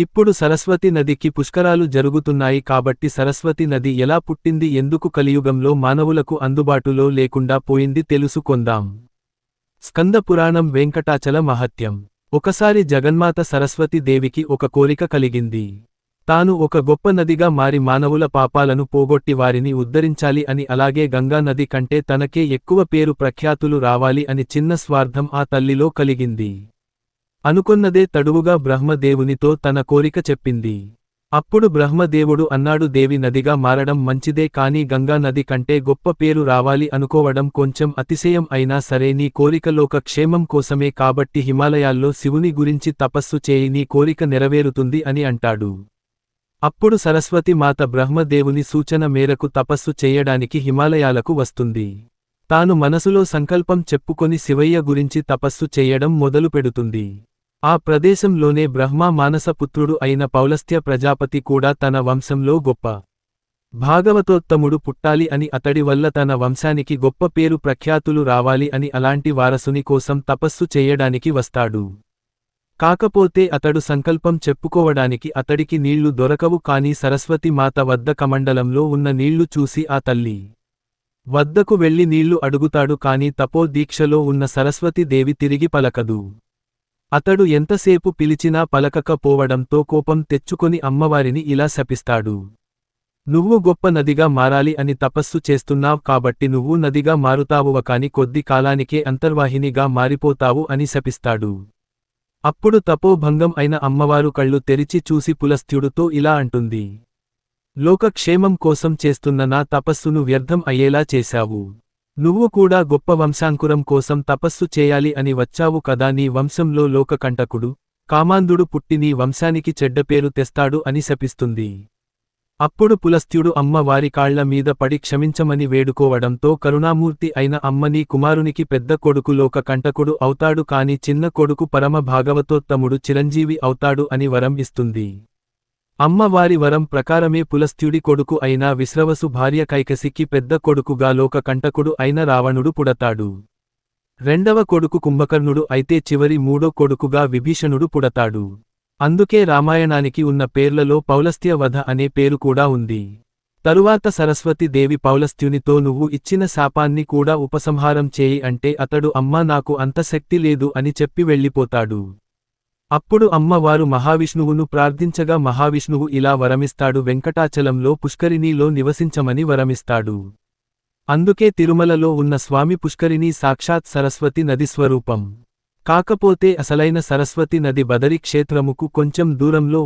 ఇప్పుడు సరస్వతి నదికి పుష్కరాలు జరుగుతున్నాయి కాబట్టి సరస్వతి నది ఎలా పుట్టింది ఎందుకు కలియుగంలో మానవులకు అందుబాటులో లేకుండా పోయింది తెలుసుకొందాం. స్కంద పురాణం వెంకటాచల మహత్యం. ఒకసారి జగన్మాత సరస్వతి దేవికి ఒక కోరిక కలిగింది. తాను ఒక గొప్ప నదిగా మారి మానవుల పాపాలను పోగొట్టి వారిని ఉద్ధరించాలి అని అలాగే గంగా నది కంటే తనకే ఎక్కువ పేరు ప్రఖ్యాతులు రావాలి అని చిన్న స్వార్థం ఆ తల్లిలో కలిగింది. అనుకొన్నదే తడువుగా బ్రహ్మదేవునితో తన కోరిక చెప్పింది. అప్పుడు బ్రహ్మదేవుడు అన్నాడు దేవి నదిగా మారడం మంచిదే కాని గంగా నది కంటే గొప్ప పేరు రావాలి అనుకోవడం కొంచెం అతిశయం అయినా సరే నీ కోరికలోక క్షేమం కోసమే కాబట్టి హిమాలయాల్లో శివుని గురించి తపస్సు చేయి నీ కోరిక నెరవేరుతుంది అని అంటాడు. అప్పుడు సరస్వతి మాత బ్రహ్మదేవుని సూచన మేరకు తపస్సు చేయడానికి హిమాలయాలకు వస్తుంది. తాను మనసులో సంకల్పం చెప్పుకొని శివయ్య గురించి తపస్సు చేయడం మొదలుపెడుతుంది. ఆ ప్రదేశంలోనే బ్రహ్మా మానసపుత్రుడు అయిన పౌలస్త్య ప్రజాపతి కూడా తన వంశంలో గొప్ప భాగవతోత్తముడు పుట్టాలి అని అతడి వల్ల తన వంశానికి గొప్ప పేరు ప్రఖ్యాతులు రావాలి అని అలాంటి వారసుని కోసం తపస్సు చేయడానికి వస్తాడు. కాకపోతే అతడు సంకల్పం చెప్పుకోవడానికి అతడికి నీళ్ళు దొరకవు కాని సరస్వతి మాత వద్ద కమండలంలో ఉన్న నీళ్ళు చూసి ఆ తల్లి వద్దకు వెళ్ళి నీళ్ళు అడుగుతాడు కాని తపో దీక్షలో ఉన్న సరస్వతి దేవి తిరిగి పలకదు. అతడు ఎంతసేపు పిలిచినా పలకకపోవడంతో కోపం తెచ్చుకొని అమ్మవారిని ఇలా శపిస్తాడు. నువ్వు గొప్ప నదిగా మారాలి అని తపస్సు చేస్తున్నావ్ కాబట్టి నువ్వు నదిగా మారుతావువ కాని కొద్ది కాలానికే అంతర్వాహినిగా మారిపోతావు అని శపిస్తాడు. అప్పుడు తపోభంగం అయిన అమ్మవారు కళ్ళు తెరిచి చూసి పులస్త్యుడుతో ఇలా అంటుంది. లోకక్షేమం కోసం చేస్తున్న నా తపస్సును వ్యర్థం అయ్యేలా చేశావు. నువ్వు కూడా గొప్ప వంశాంకురం కోసం తపస్సు చేయాలి అని వచ్చావు కదా నీ వంశంలో లోకకంటకుడు. కామాంధుడు పుట్టి నీ వంశానికి చెడ్డపేరు తెస్తాడు అని శపిస్తుంది. అప్పుడు పులస్త్యుడు అమ్మ వారి కాళ్ళ మీద పడి క్షమించమని వేడుకోవడంతో కరుణామూర్తి అయిన అమ్మ నీ కుమారునికి పెద్ద కొడుకు లోక కంటకుడు అవుతాడు కాని చిన్న కొడుకు పరమ భాగవతోత్తముడు చిరంజీవి అవుతాడు అని వరం ఇస్తుంది. అమ్మవారి వరం ప్రకారమే పులస్త్యుడి కొడుకు అయిన విశ్రవసు భార్య కైకసికి పెద్ద కొడుకుగా లోక కంటకుడు అయిన రావణుడు పుడతాడు. రెండవ కొడుకు కుంభకర్ణుడు అయితే చివరి మూడో కొడుకుగా విభీషణుడు పుడతాడు. అందుకే రామాయణానికి ఉన్న పేర్లలో పౌలస్త్య వధ అనే పేరు కూడా ఉంది. తరువాత సరస్వతి దేవి పౌలస్త్యునితో నువ్వు ఇచ్చిన శాపాన్ని కూడా ఉపసంహారం చేయి అంటే అతడు అమ్మా నాకు అంత శక్తి లేదు అని చెప్పి వెళ్ళిపోతాడు. అప్పుడు అమ్మవారు మహావిష్ణువును ప్రార్థించగా మహావిష్ణువు ఇలా వరమిస్తాడు వెంకటాచలంలో పుష్కరిణీలో నివసించమని వరమిస్తాడు. అందుకే తిరుమలలో ఉన్న స్వామి పుష్కరిణీ సాక్షాత్ సరస్వతి నది స్వరూపం. కాకపోతే అసలైన సరస్వతి నది బదరి క్షేత్రముకు కొంచెం దూరంలో